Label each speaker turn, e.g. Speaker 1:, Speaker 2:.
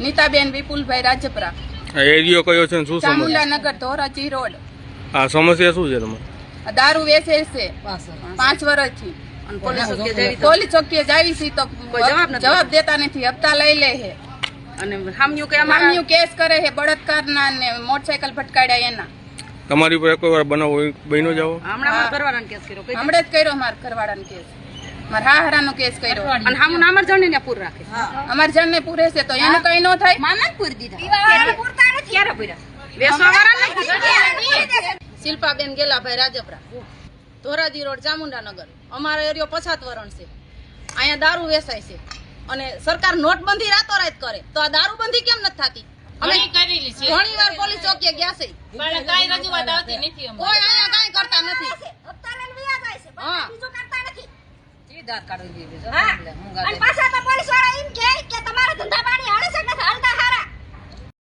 Speaker 1: નીતાબેન વિપુલભાઈ રાજપરા.
Speaker 2: એરિયો કયો છે શું સમસ્યા?
Speaker 1: ચામુંડાનગર ધોરાજી રોડ.
Speaker 2: આ સમસ્યા શું છે તમારે?
Speaker 1: દારૂ વેચે છે. પાંચ વર્ષથી. પોલીસ ચોકીએ જાવી છે તો
Speaker 3: જવાબ
Speaker 1: દેતા નથી. હપ્તા લઈ લે છે.
Speaker 3: અને હામ્યું કે
Speaker 1: હામ્યું કેસ કરે છે બળાત્કારના ને મોટરસાયકલ ભટકાડ્યા એના.
Speaker 2: તમારી ઉપર કોઈ વાર બનાવ હોય- જાવ
Speaker 3: હમણાં મારા કેસ કર્યો.
Speaker 1: હમણાં જ કર્યો માર કરવાડાનો કેસ. મારા હાહરાનો કેસ કર્યો.
Speaker 3: અને હામું ના અમાર જણને પૂર રાખે.
Speaker 1: અમાર જણને પૂરે છે તો એનું કઈ ન થાય.
Speaker 3: માનત પૂરી. દીધા ક્યારે પૂર્યા વેસવા
Speaker 4: શિલ્પાબેન ગેલાભાઈ રાજપરા. ધોરાજી રોડ ચામુંડાનગર અમારો એરિયો પછાત વરણ છે. અહીંયા દારૂ વેચાય છે. અને સરકાર નોટબંધી રાતોરાત કરે. તો આ દારૂબંધી કેમ નથી થતી? અમે ઘણી વાર પોલીસ ચોકીએ ગયા છે. કોઈ અહીંયા કઈ કરતા નથી હા
Speaker 5: અને પાછા તો પોલીસવાળા એમ કહે કે તમારા